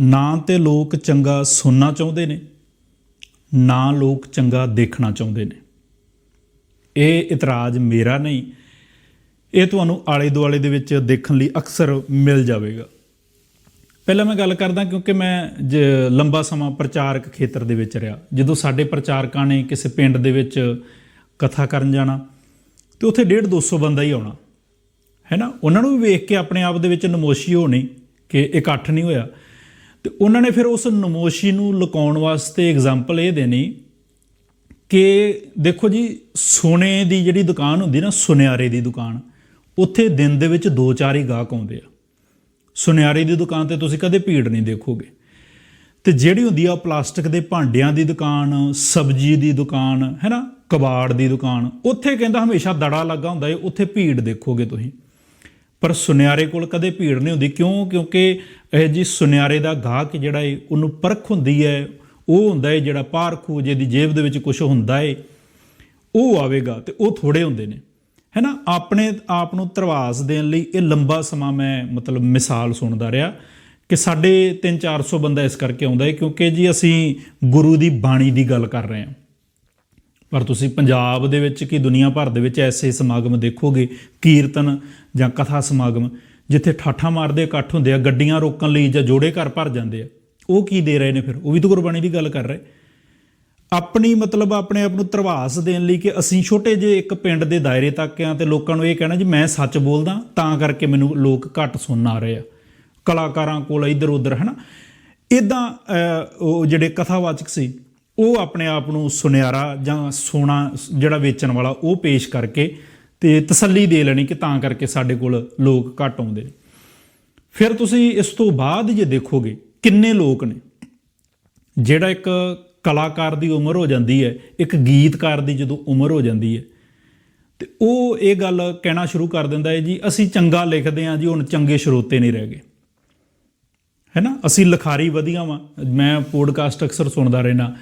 ਨਾ ਤੇ ਲੋਕ ਚੰਗਾ ਸੁਣਨਾ ਚਾਹੁੰਦੇ ਨੇ, ਨਾ ਲੋਕ ਚੰਗਾ ਦੇਖਣਾ ਚਾਹੁੰਦੇ ਨੇ। ਇਹ ਇਤਰਾਜ਼ ਮੇਰਾ ਨਹੀਂ। ਇਹ ਤੁਹਾਨੂੰ ਆਲੇ ਦੁਆਲੇ ਦੇ ਵਿੱਚ ਦੇਖਣ ਲਈ ਅਕਸਰ ਮਿਲ ਜਾਵੇਗਾ। ਪਹਿਲਾਂ ਮੈਂ ਗੱਲ ਕਰਦਾ ਕਿਉਂਕਿ ਮੈਂ ਜ- ਲੰਬਾ ਸਮਾਂ ਪ੍ਰਚਾਰਕ ਖੇਤਰ ਦੇ ਵਿੱਚ ਰਿਹਾ। ਜਦੋਂ ਸਾਡੇ ਪ੍ਰਚਾਰਕਾਂ ਨੇ ਕਿਸੇ ਪਿੰਡ ਦੇ ਵਿੱਚ ਕਥਾ ਕਰਨ ਜਾਣਾ, ਤੇ ਉੱਥੇ 1.5 200 ਬੰਦਾ ਹੀ ਆਉਣਾ। ਹੈ ਨਾ ਉਹਨਾਂ ਨੂੰ ਵੀ ਵੇਖ ਕੇ ਆਪਣੇ ਆਪ ਦੇ ਵਿੱਚ ਨਮੋਸ਼ੀ ਹੋਣੀ ਕਿ ਇਕੱਠ ਨਹੀਂ ਹੋਇਆ। ਤੇ ਉਹਨਾਂ ਨੇ ਫਿਰ ਉਸ ਨਮੋਸ਼ੀ ਨੂੰ ਲੁਕਾਉਣ ਵਾਸਤੇ ਐਗਜ਼ਾਮਪਲ ਇਹ ਦੇਣੀ ਕਿ ਦੇਖੋ ਜੀ, ਸੋਨੇ ਦੀ ਜਿਹੜੀ ਦੁਕਾਨ ਹੁੰਦੀ ਨਾ, ਸੁਨਿਆਰੇ ਦੀ ਦੁਕਾਨ, ਉੱਥੇ ਦਿਨ ਦੇ ਵਿੱਚ ਦੋ ਚਾਰ ਹੀ ਗਾਹਕ ਆਉਂਦੇ ਆ। ਸੁਨਿਆਰੇ ਦੀ ਦੁਕਾਨ ਤੇ ਤੁਸੀਂ ਕਦੇ ਭੀੜ ਨਹੀਂ ਦੇਖੋਗੇ। ਤੇ ਜਿਹੜੀ ਹੁੰਦੀ ਆ ਪਲਾਸਟਿਕ ਦੇ ਭਾਂਡਿਆਂ ਦੀ ਦੁਕਾਨ, ਸਬਜ਼ੀ ਦੀ ਦੁਕਾਨ, ਹੈ ਨਾ, ਕਬਾੜ ਦੀ ਦੁਕਾਨ, ਉੱਥੇ ਕਹਿੰਦਾ ਹਮੇਸ਼ਾ ਦੜਾ ਲੱਗਾ ਹੁੰਦਾ ਏ, ਉੱਥੇ ਭੀੜ ਦੇਖੋਗੇ ਤੁਸੀਂ। ਪਰ ਸੁਨਿਆਰੇ ਕੋਲ ਕਦੇ ਭੀੜ ਨਹੀਂ ਹੁੰਦੀ। ਕਿਉਂ? ਕਿਉਂਕਿ ਇਹ ਜੀ ਸੁਨਿਆਰੇ ਦਾ ਗਾਹਕ ਜਿਹੜਾ ਏ, ਉਹਨੂੰ ਪਰਖ ਹੁੰਦੀ ਹੈ ਉਹ ਹੁੰਦਾ ਏ ਜਿਹੜਾ ਪਾਰਖੂ, ਜਿਹਦੀ ਜੇਬ ਦੇ ਵਿੱਚ ਕੁਝ ਹੁੰਦਾ ਏ। ਉਹ ਆਵੇਗਾ ਤੇ ਉਹ ਥੋੜੇ ਹੁੰਦੇ ਨੇ। ਹੈ ਨਾ? ਆਪਣੇ ਆਪ ਨੂੰ ਧਰਵਾਸ ਦੇਣ ਲਈ ਇਹ ਲੰਬਾ ਸਮਾਂ ਮੈਂ ਮਤਲਬ ਮਿਸਾਲ ਸੁਣਦਾ ਰਿਹਾ ਕਿ ਸਾਡੇ 3-400 ਬੰਦਾ ਇਸ ਕਰਕੇ ਆਉਂਦਾ ਹੈ ਕਿਉਂਕਿ ਜੀ ਅਸੀਂ ਗੁਰੂ ਦੀ ਬਾਣੀ ਦੀ ਗੱਲ ਕਰ ਰਹੇ ਹਾਂ। ਪਰ ਤੁਸੀਂ ਪੰਜਾਬ ਦੇ ਵਿੱਚ ਕੀ ਦੁਨੀਆ ਭਰ ਦੇ ਵਿੱਚ ਐਸੇ ਸਮਾਗਮ ਦੇਖੋਗੇ? ਕੀਰਤਨ ਜਾਂ ਕਥਾ ਸਮਾਗਮ, ਜਿੱਥੇ ਠਾਠਾ ਮਾਰਦੇ ਇਕੱਠ ਹੁੰਦੇ ਆ, ਗੱਡੀਆਂ ਰੋਕਣ ਲਈ ਜਾਂ ਜੋੜੇ ਘਰ ਭਰ ਜਾਂਦੇ ਆ। ਉਹ ਕੀ ਦੇ ਰਹੇ ਨੇ ਫਿਰ? ਉਹ ਵੀ ਤਾਂ ਗੁਰਬਾਣੀ ਦੀ ਗੱਲ ਕਰ ਰਹੇ। ਆਪਣੀ ਮਤਲਬ ਆਪਣੇ ਆਪ ਨੂੰ ਧਰਵਾਸ ਦੇਣ ਲਈ ਕਿ ਅਸੀਂ ਛੋਟੇ ਜਿਹੇ ਇੱਕ ਪਿੰਡ ਦੇ ਦਾਇਰੇ ਤੱਕ ਆ ਤੇ ਲੋਕਾਂ ਨੂੰ ਇਹ ਕਹਿਣਾ ਜੀ, ਮੈਂ ਸੱਚ ਬੋਲਦਾ, ਤਾਂ ਕਰਕੇ ਮੈਨੂੰ ਲੋਕ ਘੱਟ ਸੁਣਨ ਆ ਰਹੇ ਆ। ਕਲਾਕਾਰਾਂ ਕੋਲ ਇੱਧਰ ਉੱਧਰ ਹਨਾ ਇਦਾਂ ਉਹ ਜਿਹੜੇ ਕਥਾਵਾਚਕ ਸੀ ਉਹ ਆਪਣੇ ਆਪ ਨੂੰ ਸੁਨਿਆਰਾ ਜਾਂ ਸੋਨਾ ਜਿਹੜਾ ਵੇਚਣ ਵਾਲਾ ਉਹ ਪੇਸ਼ ਕਰਕੇ ਤੇ ਤਸੱਲੀ ਦੇ ਲੈਣੀ ਕਿ ਤਾਂ ਕਰਕੇ ਸਾਡੇ ਕੋਲ ਲੋਕ ਘੱਟ ਆਉਂਦੇ ਨੇ। ਫਿਰ ਤੁਸੀਂ ਇਸ ਤੋਂ ਬਾਅਦ ਜੇ ਦੇਖੋਗੇ ਕਿੰਨੇ ਲੋਕ ਨੇ। ਜਿਹੜਾ ਇੱਕ ਕਲਾਕਾਰ ਦੀ ਉਮਰ ਹੋ ਜਾਂਦੀ ਹੈ, ਇੱਕ ਗੀਤਕਾਰ ਦੀ ਜਦੋਂ ਉਮਰ ਹੋ ਜਾਂਦੀ ਹੈ, ਤੇ ਉਹ ਇਹ ਗੱਲ ਕਹਿਣਾ ਸ਼ੁਰੂ ਕਰ ਦਿੰਦਾ ਹੈ ਜੀ, ਅਸੀਂ ਚੰਗਾ ਲਿਖਦੇ ਹਾਂ ਜੀ, ਹੁਣ ਚੰਗੇ ਸਰੋਤੇ ਨਹੀਂ ਰਹਿ ਗਏ। ਹੈ ਨਾ? ਅਸੀਂ ਲਿਖਾਰੀ ਵਧੀਆ ਵਾਂ। ਮੈਂ ਪੋਡਕਾਸਟ ਅਕਸਰ ਸੁਣਦਾ ਰਹਿਣਾ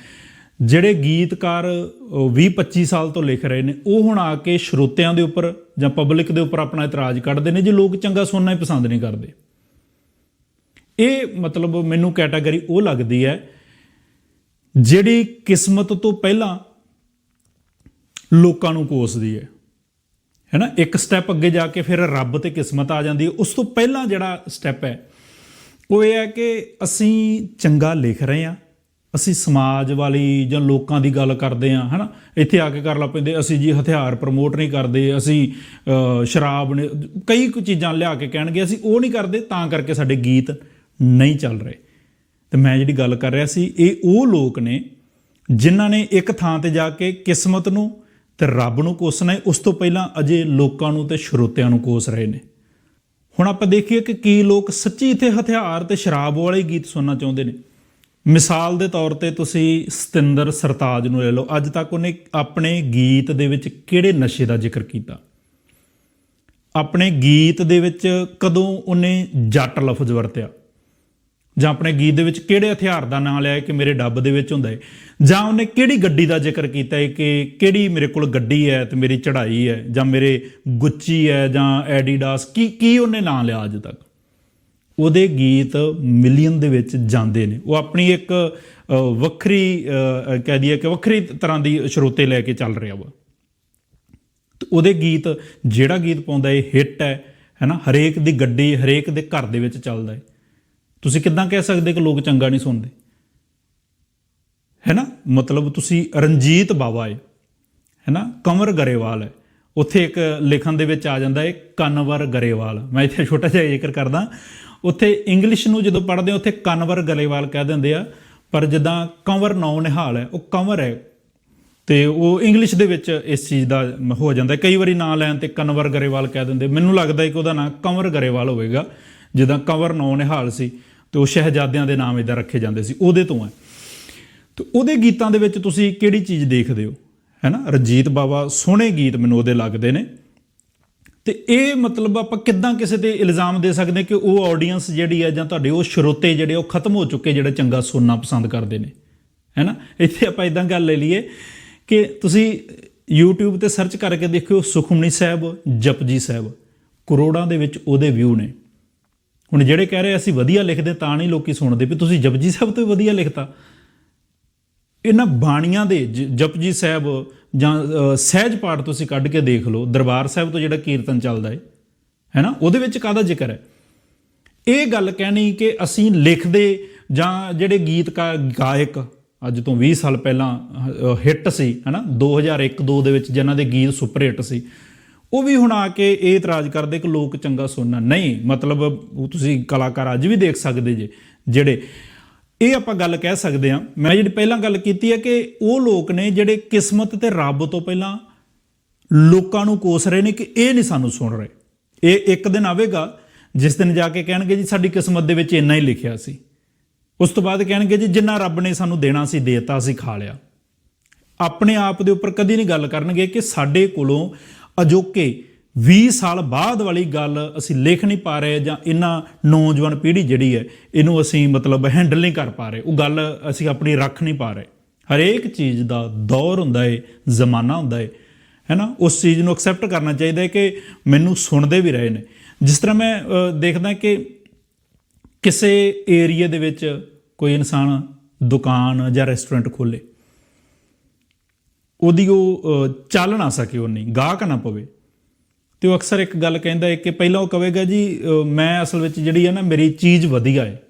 ਜਿਹੜੇ ਗੀਤਕਾਰ 20 25 ਸਾਲ ਤੋਂ ਲਿਖ ਰਹੇ ਨੇ, ਉਹ ਹੁਣ ਆ ਕੇ ਸਰੋਤਿਆਂ ਦੇ ਉੱਪਰ ਜਾਂ ਪਬਲਿਕ ਦੇ ਉੱਪਰ ਆਪਣਾ ਇਤਰਾਜ਼ ਕੱਢਦੇ ਨੇ, ਜੇ ਲੋਕ ਚੰਗਾ ਸੁਣਨਾ ਹੀ ਪਸੰਦ ਨਹੀਂ ਕਰਦੇ। ਇਹ ਮਤਲਬ ਮੈਨੂੰ ਕੈਟਾਗਰੀ ਉਹ ਲੱਗਦੀ ਹੈ, ਜਿਹੜੀ ਕਿਸਮਤ ਤੋਂ ਪਹਿਲਾਂ ਲੋਕਾਂ ਨੂੰ ਕੋਸਦੀ ਹੈ। ਹੈਨਾ, ਇੱਕ ਸਟੈਪ ਅੱਗੇ ਜਾ ਕੇ ਫਿਰ ਰੱਬ ਤੇ ਕਿਸਮਤ ਆ ਜਾਂਦੀ ਹੈ। ਉਸ ਤੋਂ ਪਹਿਲਾਂ ਜਿਹੜਾ ਸਟੈਪ ਹੈ, ਉਹ ਇਹ ਹੈ ਕਿ ਅਸੀਂ ਚੰਗਾ ਲਿਖ ਰਹੇ ਹਾਂ ਅਸੀਂ ਸਮਾਜ ਵਾਲੀ ਜਾਂ ਲੋਕਾਂ ਦੀ ਗੱਲ ਕਰਦੇ ਹਾਂ, ਹਨਾ? ਇੱਥੇ ਆ ਕੇ ਕਰ ਲਾ ਪੈਂਦੇ, ਅਸੀਂ ਜੀ ਹਥਿਆਰ ਪ੍ਰਮੋਟ ਨਹੀਂ ਕਰਦੇ, ਅਸੀਂ ਸ਼ਰਾਬ ਨੇ, ਕਈ ਕੁ ਚੀਜ਼ਾਂ ਲਿਆ ਕੇ ਕਹਿਣਗੇ, ਅਸੀਂ ਉਹ ਨਹੀਂ ਕਰਦੇ, ਤਾਂ ਕਰਕੇ ਸਾਡੇ ਗੀਤ ਨਹੀਂ ਚੱਲ ਰਹੇ। ਤੇ ਮੈਂ ਜਿਹੜੀ ਗੱਲ ਕਰ ਰਿਹਾ ਸੀ, ਇਹ ਉਹ ਲੋਕ ਨੇ ਜਿਨ੍ਹਾਂ ਨੇ ਇੱਕ ਥਾਂ ਤੇ ਜਾ ਕੇ ਕਿਸਮਤ ਨੂੰ ਤੇ ਰੱਬ ਨੂੰ ਕੋਸਣਾ ਹੈ, ਉਸ ਤੋਂ ਪਹਿਲਾਂ ਅਜੇ ਲੋਕਾਂ ਨੂੰ ਤੇ ਸਰੋਤਿਆਂ ਨੂੰ ਕੋਸ ਰਹੇ ਨੇ। ਹੁਣ ਆਪਾਂ ਦੇਖੀਏ ਕਿ ਕੀ ਲੋਕ ਸੱਚੀ ਇੱਥੇ ਹਥਿਆਰ ਤੇ ਸ਼ਰਾਬ ਵਾਲੇ ਗੀਤ ਸੁਣਨਾ ਚਾਹੁੰਦੇ ਨੇ। ਮਿਸਾਲ ਦੇ ਤੌਰ ਤੇ ਤੁਸੀਂ ਸਤਿੰਦਰ ਸਰਤਾਜ ਨੂੰ ਲੈ ਲਓ। ਅੱਜ ਤੱਕ ਉਹਨੇ ਆਪਣੇ ਗੀਤ ਦੇ ਵਿੱਚ ਕਿਹੜੇ ਨਸ਼ੇ ਦਾ ਜ਼ਿਕਰ ਕੀਤਾ? ਆਪਣੇ ਗੀਤ ਦੇ ਵਿੱਚ ਕਦੋਂ ਉਹਨੇ ਜੱਟ ਲਫ਼ਜ਼ ਵਰਤਿਆ? ਜਾਂ ਆਪਣੇ ਗੀਤ ਦੇ ਵਿੱਚ ਕਿਹੜੇ ਹਥਿਆਰ ਦਾ ਨਾਮ ਲਿਆ ਕਿ ਮੇਰੇ ਡੱਬ ਦੇ ਵਿੱਚ ਹੁੰਦਾ ਹੈ ਜਾਂ ਉਹਨੇ ਕਿਹੜੀ ਗੱਡੀ ਦਾ ਜ਼ਿਕਰ ਕੀਤਾ ਹੈ ਕਿ ਕਿਹੜੀ ਮੇਰੇ ਕੋਲ ਗੱਡੀ ਹੈ ਤੇ ਮੇਰੀ ਚੜ੍ਹਾਈ ਹੈ ਜਾਂ ਮੇਰੇ ਗੁੱਚੀ ਹੈ ਜਾਂ ਐਡੀਡਾਸ? ਕੀ ਕੀ ਉਹਨੇ ਨਾਮ ਲਿਆ ਅੱਜ ਤੱਕ? ਉਹਦੇ ਗੀਤ ਮਿਲੀਅਨ ਦੇ ਵਿੱਚ ਜਾਂਦੇ ਨੇ। ਉਹ ਆਪਣੀ ਇੱਕ ਵੱਖਰੀ ਕਹਿ ਦਈਏ ਕਿ ਵੱਖਰੀ ਤਰ੍ਹਾਂ ਦੀ ਸਰੋਤੇ ਲੈ ਕੇ ਚੱਲ ਰਿਹਾ ਵਾ। ਤੇ ਉਹਦੇ ਗੀਤ, ਜਿਹੜਾ ਗੀਤ ਪਾਉਂਦਾ ਇਹ ਹਿੱਟ ਹੈ, ਹੈਨਾ? ਹਰੇਕ ਦੀ ਗੱਡੀ, ਹਰੇਕ ਦੇ ਘਰ ਦੇ ਵਿੱਚ ਚੱਲਦਾ ਹੈ। ਤੁਸੀਂ ਕਿੱਦਾਂ ਕਹਿ ਸਕਦੇ ਕਿ ਲੋਕ ਚੰਗਾ ਨਹੀਂ ਸੁਣਦੇ? ਹੈਨਾ? ਮਤਲਬ ਤੁਸੀਂ ਰਣਜੀਤ ਬਾਵਾ ਹੈ, ਹੈਨਾ? ਕੰਵਰ ਗਰੇਵਾਲ ਹੈ। ਉੱਥੇ ਇੱਕ ਲਿਖਣ ਦੇ ਵਿੱਚ ਆ ਜਾਂਦਾ ਹੈ, ਕਨਵਰ ਗਰੇਵਾਲ। ਮੈਂ ਇੱਥੇ ਛੋਟਾ ਜਿਹਾ ਜ਼ਿਕਰ ਕਰਦਾ। ਉੱਥੇ ਇੰਗਲਿਸ਼ ਨੂੰ ਜਦੋਂ ਪੜ੍ਹਦੇ ਹੋ, ਉੱਥੇ ਕਨਵਰ ਗਰੇਵਾਲ ਕਹਿ ਦਿੰਦੇ ਆ, ਪਰ ਜਿੱਦਾਂ ਕੰਵਰ ਨੌ ਨਿਹਾਲ ਹੈ, ਉਹ ਕੰਵਰ ਹੈ। ਤੇ ਉਹ ਇੰਗਲਿਸ਼ ਦੇ ਵਿੱਚ ਇਸ ਚੀਜ਼ ਦਾ ਹੋ ਜਾਂਦਾ ਕਈ ਵਾਰੀ ਨਾਂ ਲੈਣ ਤੇ ਕਨਵਰ ਗਰੇਵਾਲ ਕਹਿ ਦਿੰਦੇ। ਮੈਨੂੰ ਲੱਗਦਾ ਹੈ ਕਿ ਉਹਦਾ ਨਾਂ ਕੰਵਰ ਗਰੇਵਾਲ ਹੋਵੇਗਾ, ਜਿੱਦਾਂ ਕੰਵਰ ਨੌ ਨਿਹਾਲ ਸੀ, ਤੇ ਉਹ ਸ਼ਹਿਜ਼ਾਦਿਆਂ ਦੇ ਨਾਮ ਇਦਾਂ ਰੱਖੇ ਜਾਂਦੇ ਸੀ, ਉਹਦੇ ਤੋਂ ਹੈ। ਤੇ ਉਹਦੇ ਗੀਤਾਂ ਦੇ ਵਿੱਚ ਤੁਸੀਂ ਕਿਹੜੀ ਚੀਜ਼ ਦੇਖਦੇ ਹੋ? ਹੈਨਾ ਰਣਜੀਤ ਬਾਵਾ ਸੋਹਣੇ ਗੀਤ ਮੈਨੂੰ ਉਹਦੇ ਲੱਗਦੇ ਨੇ। ਤੇ ਇਹ ਮਤਲਬ ਆਪਾਂ ਕਿੱਦਾਂ ਕਿਸੇ ਤੇ ਇਲਜ਼ਾਮ ਦੇ ਸਕਦੇ ਕਿ ਉਹ ਆਡੀਅנס ਜਿਹੜੀ ਹੈ ਜਾਂ ਤੁਹਾਡੇ ਉਹ ਸਰੋਤੇ ਜਿਹੜੇ ਉਹ ਖਤਮ ਹੋ ਚੁੱਕੇ ਜਿਹੜੇ ਚੰਗਾ ਸੁਣਨਾ ਪਸੰਦ ਕਰਦੇ ਨੇ, ਹੈਨਾ? ਇੱਥੇ ਆਪਾਂ ਇਦਾਂ ਗੱਲ ਲੈ ਲਈਏ ਕਿ ਤੁਸੀਂ YouTube ਤੇ ਸਰਚ ਕਰਕੇ ਦੇਖਿਓ ਸੁਖਮਨੀ ਸਾਹਿਬ, ਜਪਜੀ ਸਾਹਿਬ, ਕਰੋੜਾਂ ਦੇ ਵਿੱਚ ਉਹਦੇ ਵਿਊ ਨੇ। ਹੁਣ ਜਿਹੜੇ ਕਹਿ ਰਹੇ ਅਸੀਂ ਵਧੀਆ ਲਿਖਦੇ ਤਾਂ ਨਹੀਂ ਲੋਕੀ ਸੁਣਦੇ ਵੀ ਤੁਸੀਂ ਜਪਜੀ ਸਾਹਿਬ ਤੋਂ ਵੀ ਵਧੀਆ ਲਿਖਤਾ। ਇਹਨਾਂ ਬਾਣੀਆਂ ਦੇ, ਜ- ਜਪਜੀ ਸਾਹਿਬ ਜਾਂ ਸਹਿਜ ਪਾਠ ਤੁਸੀਂ ਕੱਢ ਕੇ ਦੇਖ ਲਓ, ਦਰਬਾਰ ਸਾਹਿਬ ਤੋਂ ਜਿਹੜਾ ਕੀਰਤਨ ਚੱਲਦਾ ਹੈ ਹੈਨਾ? ਉਹਦੇ ਵਿੱਚ ਕਾਹਦਾ ਜ਼ਿਕਰ ਹੈ ਇਹ ਗੱਲ ਕਹਿਣੀ ਕਿ ਅਸੀਂ ਲਿਖਦੇ ਜਾਂ ਜਿਹੜੇ ਗੀਤਕਾਰ ਗਾਇਕ ਅੱਜ ਤੋਂ 20 ਸਾਲ ਪਹਿਲਾਂ ਹਿੱਟ ਸੀ, ਹਨਾ? 2001 2 ਦੇ ਵਿੱਚ ਜਿਨ੍ਹਾਂ ਦੇ ਗੀਤ ਸੁਪਰ ਹਿੱਟ ਸੀ, ਉਹ ਵੀ ਹੁਣ ਆ ਕੇ ਇਹ ਇਤਰਾਜ਼ ਕਰਦੇ ਕਿ ਲੋਕ ਚੰਗਾ ਸੁਣਨਾ। ਨਹੀਂ, ਮਤਲਬ ਉਹ ਤੁਸੀਂ ਕਲਾਕਾਰ ਅੱਜ ਵੀ ਦੇਖ ਸਕਦੇ ਜੇ, ਜਿਹੜੇ ਇਹ ਆਪਾਂ ਗੱਲ ਕਹਿ ਸਕਦੇ ਆ ਮੈਂ ਜਿਹੜੀ ਪਹਿਲਾਂ ਗੱਲ ਕੀਤੀ ਹੈ ਕਿ ਉਹ ਲੋਕ ਨੇ ਜਿਹੜੇ ਕਿਸਮਤ ਤੇ ਰੱਬ ਤੋਂ ਪਹਿਲਾਂ ਲੋਕਾਂ ਨੂੰ ਕੋਸ ਰਹੇ ਨੇ ਕਿ ਇਹ ਨਹੀਂ ਸਾਨੂੰ ਸੁਣ ਰਹੇ। ਇਹ ਇੱਕ ਦਿਨ ਆਵੇਗਾ, ਜਿਸ ਦਿਨ ਜਾ ਕੇ ਕਹਿਣਗੇ ਜੀ ਸਾਡੀ ਕਿਸਮਤ ਦੇ ਵਿੱਚ ਇੰਨਾ ਹੀ ਲਿਖਿਆ ਸੀ। ਉਸ ਤੋਂ ਬਾਅਦ ਕਹਿਣਗੇ ਜੀ ਜਿੰਨਾ ਰੱਬ ਨੇ ਸਾਨੂੰ ਦੇਣਾ ਸੀ, ਦੇਤਾ, ਅਸੀਂ ਖਾ ਲਿਆ। ਆਪਣੇ ਆਪ ਦੇ ਉੱਪਰ ਕਦੀ ਨਹੀਂ ਗੱਲ ਕਰਨਗੇ ਕਿ ਸਾਡੇ ਕੋਲੋਂ ਅਜੋਕੇ 20 ਸਾਲ ਬਾਅਦ ਵਾਲੀ ਗੱਲ ਅਸੀਂ ਲਿਖ ਨਹੀਂ ਪਾ ਰਹੇ ਜਾਂ ਇਹਨਾਂ ਨੌਜਵਾਨ ਪੀੜ੍ਹੀ ਜਿਹੜੀ ਹੈ, ਇਹਨੂੰ ਅਸੀਂ ਮਤਲਬ ਹੈਂਡਲ ਨਹੀਂ ਕਰ ਪਾ ਰਹੇ। ਉਹ ਗੱਲ ਅਸੀਂ ਆਪਣੀ ਰੱਖ ਨਹੀਂ ਪਾ ਰਹੇ। ਹਰੇਕ ਚੀਜ਼ ਦਾ ਦੌਰ ਹੁੰਦਾ ਏ, ਜ਼ਮਾਨਾ ਹੁੰਦਾ ਹੈ ਹੈਨਾ? ਉਸ ਚੀਜ਼ ਨੂੰ ਐਕਸੈਪਟ ਕਰਨਾ ਚਾਹੀਦਾ ਹੈ ਕਿ ਮੈਨੂੰ ਸੁਣਦੇ ਵੀ ਰਹੇ ਨੇ। ਜਿਸ ਤਰ੍ਹਾਂ ਮੈਂ ਦੇਖਦਾ ਕਿ ਕਿਸੇ ਏਰੀਆ ਦੇ ਵਿੱਚ ਕੋਈ ਇਨਸਾਨ ਦੁਕਾਨ ਜਾਂ ਰੈਸਟੋਰੈਂਟ ਖੋਲੇ, ਉਹਦੀ ਉਹ ਚੱਲ ਨਾ ਸਕੇ ਉਹ ਨਹੀਂ ਗਾਹਕ ਨਾ ਪਵੇ। ਤੇ ਉਹ ਅਕਸਰ ਇੱਕ ਗੱਲ ਕਹਿੰਦਾ ਹੈ ਕਿ ਪਹਿਲਾਂ ਉਹ ਕਹੇਗਾ ਜੀ ਮੈਂ ਅਸਲ ਵਿੱਚ ਜਿਹੜੀ ਹੈ ਨਾ, ਮੇਰੀ ਚੀਜ਼ ਵਧੀਆ ਹੈ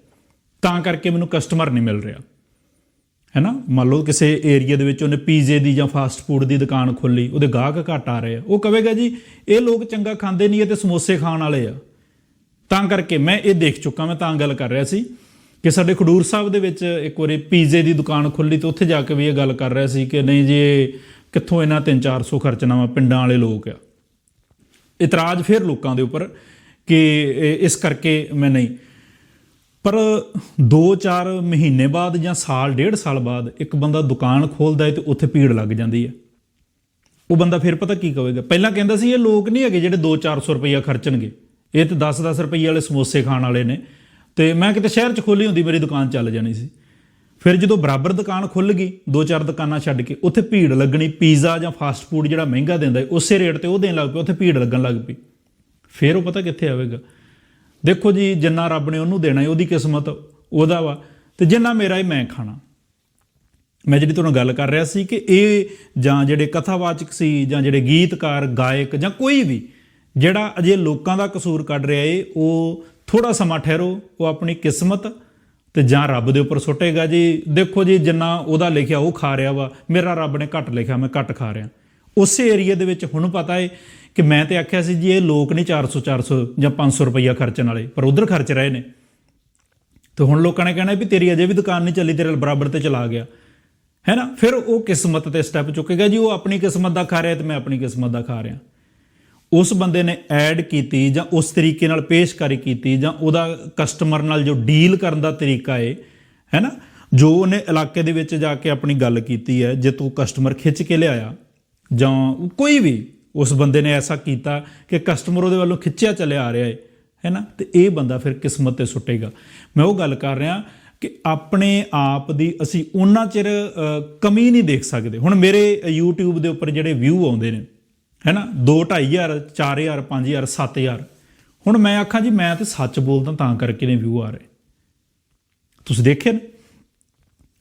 ਤਾਂ ਕਰਕੇ ਮੈਨੂੰ ਕਸਟਮਰ ਨਹੀਂ ਮਿਲ ਰਿਹਾ। ਹੈ ਨਾ ਮੰਨ ਲਓ ਕਿਸੇ ਏਰੀਆ ਦੇ ਵਿੱਚ ਉਹਨੇ ਪੀਜ਼ੇ ਦੀ ਜਾਂ ਫਾਸਟ ਫੂਡ ਦੀ ਦੁਕਾਨ ਖੋਲੀ ਉਹਦੇ ਗਾਹਕ ਘੱਟ ਆ ਰਹੇ ਆ। ਉਹ ਕਹੇਗਾ ਜੀ, ਇਹ ਲੋਕ ਚੰਗਾ ਖਾਂਦੇ ਨਹੀਂ ਇਹ ਤੇ ਸਮੋਸੇ ਖਾਣ ਵਾਲੇ ਆ। ਤਾਂ ਕਰਕੇ ਮੈਂ ਇਹ ਦੇਖ ਚੁੱਕਾ, ਮੈਂ ਤਾਂ ਗੱਲ ਕਰ ਰਿਹਾ ਸੀ ਕਿ ਸਾਡੇ ਖਡੂਰ ਸਾਹਿਬ ਦੇ ਵਿੱਚ ਇੱਕ ਵਾਰੀ ਪੀਜ਼ੇ ਦੀ ਦੁਕਾਨ ਖੁੱਲੀ ਤੇ ਉੱਥੇ ਜਾ ਕੇ ਵੀ ਇਹ ਗੱਲ ਕਰ ਰਿਹਾ ਸੀ ਕਿ ਨਹੀਂ ਜੀ, ਇਹ ਕਿੱਥੋਂ ਇਹਨਾਂ 3-400 ਖਰਚਣਾ ਵਾ, ਪਿੰਡਾਂ ਵਾਲੇ ਲੋਕ ਆ। ਇਤਰਾਜ਼ ਫਿਰ ਲੋਕਾਂ ਦੇ ਉੱਪਰ ਕਿ ਇਸ ਕਰਕੇ ਮੈਂ ਨਹੀਂ। ਪਰ 2-4 ਮਹੀਨੇ ਬਾਅਦ ਜਾਂ ਸਾਲ, ਡੇਢ ਸਾਲ ਬਾਅਦ ਇੱਕ ਬੰਦਾ ਦੁਕਾਨ ਖੋਲਦਾ ਹੈ ਤੇ ਉੱਥੇ ਭੀੜ ਲੱਗ ਜਾਂਦੀ ਹੈ। ਉਹ ਬੰਦਾ ਫਿਰ ਪਤਾ ਕੀ ਕਹੇਗਾ? ਪਹਿਲਾਂ ਕਹਿੰਦਾ ਸੀ ਇਹ ਲੋਕ ਨਹੀਂ ਹੈਗੇ ਜਿਹੜੇ 2-400 ਰੁਪਈਆ ਖਰਚਣਗੇ। ਇਹ ਤੇ 10-10 ਰੁਪਈਏ ਵਾਲੇ ਸਮੋਸੇ ਖਾਣ ਵਾਲੇ ਨੇ। ਤੇ ਮੈਂ ਕਿਤੇ ਸ਼ਹਿਰ 'ਚ ਖੋਲੀ ਹੁੰਦੀ, ਮੇਰੀ ਦੁਕਾਨ ਚੱਲ ਜਾਣੀ ਸੀ। ਫਿਰ ਜਦੋਂ ਬਰਾਬਰ ਦੁਕਾਨ ਖੁੱਲ ਗਈ, ਦੋ ਚਾਰ ਦੁਕਾਨਾਂ ਛੱਡ ਕੇ, ਉੱਥੇ ਭੀੜ ਲੱਗਣੀ, ਪੀਜ਼ਾ ਜਾਂ ਫਾਸਟ ਫੂਡ ਜਿਹੜਾ ਮਹਿੰਗਾ ਦਿੰਦਾ ਉਸੇ ਰੇਟ ਤੇ ਉਹ ਦੇਣ ਲੱਗ ਪਿਆ ਉੱਥੇ ਭੀੜ ਲੱਗਣ ਲੱਗ ਪਈ। ਫਿਰ ਉਹ ਪਤਾ ਕਿੱਥੇ ਆਵੇਗਾ? ਦੇਖੋ ਜੀ, ਜਿੰਨਾ ਰੱਬ ਨੇ ਉਹਨੂੰ ਦੇਣਾ ਹੈ ਉਹਦੀ ਕਿਸਮਤ ਉਹਦਾ ਵਾ। ਤੇ ਜਿੰਨਾ ਮੇਰਾ ਹੀ ਮੈਂ ਖਾਣਾ। ਮੈਂ ਜਿਹੜੀ ਤੁਹਾਨੂੰ ਗੱਲ ਕਰ ਰਿਹਾ ਸੀ ਕਿ ਇਹ ਜਾਂ ਜਿਹੜੇ ਕਥਾਵਾਚਕ ਸੀ, ਜਾਂ ਜਿਹੜੇ ਗੀਤਕਾਰ, ਗਾਇਕ ਜਾਂ ਕੋਈ ਵੀ, ਜਿਹੜਾ ਅਜੇ ਲੋਕਾਂ ਦਾ ਕਸੂਰ ਕੱਢ ਰਿਹਾ ਏ, ਉਹ ਥੋੜਾ ਸਮਾਂ ਠਹਿਰੋ, ਉਹ ਆਪਣੀ ਕਿਸਮਤ ਤੇ ਜਾਂ ਰੱਬ ਦੇ ਉੱਪਰ ਸੁੱਟੇਗਾ ਜੀ। ਦੇਖੋ ਜੀ, ਜਿੰਨਾ ਉਹਦਾ ਲਿਖਿਆ ਉਹ ਖਾ ਰਿਹਾ ਵਾ। ਮੇਰਾ ਰੱਬ ਨੇ ਘੱਟ ਲਿਖਿਆ, ਮੈਂ ਘੱਟ ਖਾ ਰਿਹਾ। ਉਸੇ ਏਰੀਆ ਦੇ ਵਿੱਚ ਹੁਣ ਪਤਾ ਏ ਕਿ ਮੈਂ ਤੇ ਆਖਿਆ ਸੀ ਜੀ, ਇਹ ਲੋਕ ਨਹੀਂ 400 400 ਜਾਂ 500 ਰੁਪਈਆ ਖਰਚਣ ਵਾਲੇ, ਪਰ ਉਧਰ ਖਰਚ ਰਹੇ ਨੇ। ਤੇ ਹੁਣ ਲੋਕਾਂ ਨੇ ਕਹਿਣਾ ਵੀ ਤੇਰੀ ਅਜੇ ਵੀ ਦੁਕਾਨ ਨਹੀਂ ਚੱਲੀ, ਤੇਰੇ ਬਰਾਬਰ ਤੇ ਚਲਾ ਗਿਆ। ਹੈ ਨਾ? ਫਿਰ ਉਹ ਕਿਸਮਤ ਤੇ ਸਟੈਪ ਚੁੱਕੇਗਾ ਜੀ, ਉਹ ਆਪਣੀ ਕਿਸਮਤ ਦਾ ਖਾ ਰਿਹਾ ਤੇ ਮੈਂ ਆਪਣੀ ਕਿਸਮਤ ਦਾ ਖਾ ਰਿਹਾ। ਉਸ ਬੰਦੇ ਨੇ ਐਡ ਕੀਤੀ ਜਾਂ ਉਸ ਤਰੀਕੇ ਨਾਲ ਪੇਸ਼ਕਾਰੀ ਕੀਤੀ ਜਾਂ ਉਹਦਾ ਕਸਟਮਰ ਨਾਲ ਜੋ ਡੀਲ ਕਰਨ ਦਾ ਤਰੀਕਾ ਹੈ ਹੈ ਨਾ? ਜੋ ਉਹਨੇ ਇਲਾਕੇ ਦੇ ਵਿੱਚ ਜਾ ਕੇ ਆਪਣੀ ਗੱਲ ਕੀਤੀ ਹੈ, ਜੇ ਤੂੰ ਕਸਟਮਰ ਖਿੱਚ ਕੇ ਲਿਆਇਆ ਜਾਂ ਕੋਈ ਵੀ ਉਸ ਬੰਦੇ ਨੇ ਐਸਾ ਕੀਤਾ ਕਿ ਕਸਟਮਰ ਉਹਦੇ ਵੱਲੋਂ ਖਿੱਚਿਆ ਚੱਲਿਆ ਆ ਰਿਹਾ ਹੈ ਹੈ ਨਾ? ਤੇ ਇਹ ਬੰਦਾ ਫਿਰ ਕਿਸਮਤ ਤੇ ਸੁੱਟੇਗਾ। ਮੈਂ ਉਹ ਗੱਲ ਕਰ ਰਿਹਾ ਕਿ ਆਪਣੇ ਆਪ ਦੀ ਅਸੀਂ ਉਹਨਾਂ ਚਿਰ ਕਮੀ ਨਹੀਂ ਦੇਖ ਸਕਦੇ। ਹੁਣ ਮੇਰੇ YouTube ਦੇ ਉੱਪਰ ਜਿਹੜੇ ਵਿਊ ਆਉਂਦੇ ਨੇ ਹੈ ਨਾ 2 2500 4000 5000 7000 ਹੁਣ ਮੈਂ ਆਖਾਂ ਜੀ, ਮੈਂ ਤੇ ਸੱਚ ਬੋਲਦਾ ਤਾਂ ਕਰਕੇ ਨੇ ਵਿਊ ਆ ਰਹੇ। ਤੁਸੀਂ ਦੇਖਿਆ ਨਾ?